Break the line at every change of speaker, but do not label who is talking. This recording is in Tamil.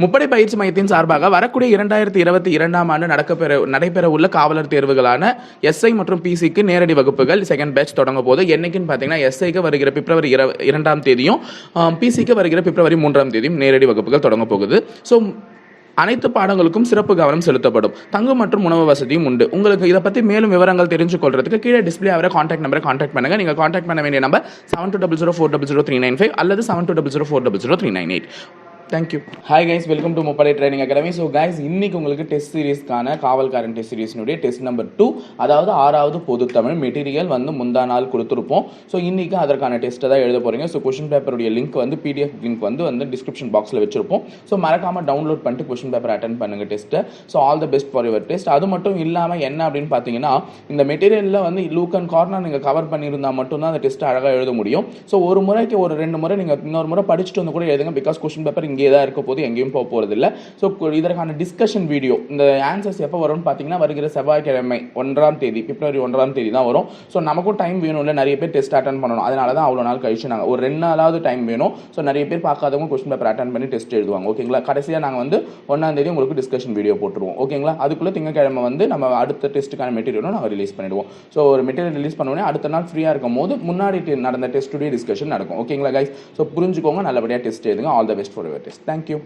முப்படை பயிற்சி மையத்தின் சார்பாக வரக்கூடிய இரண்டாயிரத்தி இருபத்தி இரண்டாம் ஆண்டு நடக்கப்பெற நடைபெற உள்ள காவலர் தேர்வுகளான எஸ்ஐ மற்றும் பிசிக்கு நேரடி வகுப்புகள் செகண்ட் பேட்ச் தொடங்க போது என்னைக்குன்னு பார்த்தீங்கன்னா எஸ்ஐக்கு வருகிற பிப்ரவரி இர- இரண்டாம் தேதியும் பிசிக்கு வருகிற பிப்ரவரி மூன்றாம் தேதியும் நேரடி வகுப்புகள் தொடங்க போகுது. ஸோ அனைத்து பாடங்களுக்கும் சிறப்பு கவனம் செலுத்தப்படும். தங்கு மற்றும் உணவு வசதியும் உண்டு. உங்களுக்கு இதை பற்றி மேலும் விவரங்கள் தெரிஞ்சு கொள்றதுக்கு கீழே டிஸ்பிளே ஆகிற காண்டாக்ட் நம்பரை காண்டாக்ட் பண்ணுங்க. நீங்கள் காண்டாக்ட் பண்ண வேண்டிய number seven two double zero four double zero three nine five அல்லது seven two double zero four double zero three nine eight thank you hi guys welcome to Muppadai training academy so guys இன்னைக்கு உங்களுக்கு டெஸ்ட் சீரிஸ்க்கான காவல்காரன் டெஸ்ட் சீரீஸ்னுடைய டெஸ்ட் நம்பர் டூ அதாவது ஆறாவது பொது தமிழ் மெட்டீரியல் வந்து முந்தா நாள் கொடுத்துருப்போம். ஸோ இன்னைக்கு அதற்கான டெஸ்ட்டை தான் எழுத போறீங்க. ஸோ கொஷின் பேப்பருடைய லிங்க் வந்து பிடிஎஃப் லிங்க் வந்து வந்து டிஸ்கிரிப்ஷன் பாக்ஸில் வச்சிருப்போம். ஸோ மறக்காமல் டவுன்லோட் பண்ணிட்டு கொஷின் பேப்பர் அட்டன் பண்ணுங்க டெஸ்ட்டை so all the best for your test அது மட்டும் இல்லாமல் என்ன அப்படின்னு பார்த்தீங்கன்னா இந்த மெட்டீரியலில் வந்து லூக் அண்ட் கார்னர் நீங்கள் கவர் பண்ணியிருந்தா மட்டும்தான் அந்த டெஸ்ட்டை அழகாக எழுத முடியும். ஸோ ஒரு முறைக்கு ஒரு ரெண்டு முறை நீங்கள் இன்னொரு முறை படிச்சுட்டு வந்து கூட எழுதுங்க. பிகாஸ் கொஷின் பேப்பர் இங்கே தான் இருக்க போது எங்கேயும் போக போகிறது இல்லை ஸோ இதற்கான டிஸ்கஷன் வீடியோ இந்த ஆன்சர்ஸ் எப்போ வரும்னு பார்த்தீங்கன்னா வருகிற செவ்வாய்க்கிழமை ஒன்றாம் தேதி பிப்ரவரி ஒன்றாம் தேதி தான் வரும். ஸோ நமக்கும் டைம் வேணும் இல்லை நிறைய பேர் டெஸ்ட் அட்டன் பண்ணணும். அதனால தான் அவ்வளோ நாள் கழிச்சு நாங்கள் ஒரு ரெண்டு நாளாவது டைம் வேணும். ஸோ நிறைய பேர் பார்க்காதவங்க கொஸ்டின் பேப்பர் அட்டன் பண்ணி டெஸ்ட் எழுதுவாங்க. ஓகேங்களா கடைசியாக நாங்கள் வந்து ஒன்றாம் தேதி உங்களுக்கு டிஸ்கஷன் வீடியோ போட்டுருவோம். ஓகேங்களா அதுக்குள்ளே திங்கக்கிழமை வந்து நம்ம அடுத்த டெஸ்ட்டுக்கான மெட்டீரியலும் நாங்கள் ரிலீஸ் பண்ணிடுவோம். ஸோ ஒரு மெட்டீரியல் ரிலீஸ் பண்ணோடனே அடுத்த நாள் ஃப்ரீயாக இருக்கும் போது முன்னாடி நடந்த டெஸ்ட்டுடைய டிஸ்கஷன் நடக்கும். ஓகேங்களா கைஸ் ஸோ புரிஞ்சுக்கோங்க நல்லபடியாக டெஸ்ட் எழுதுங்க. All the best for your test thank you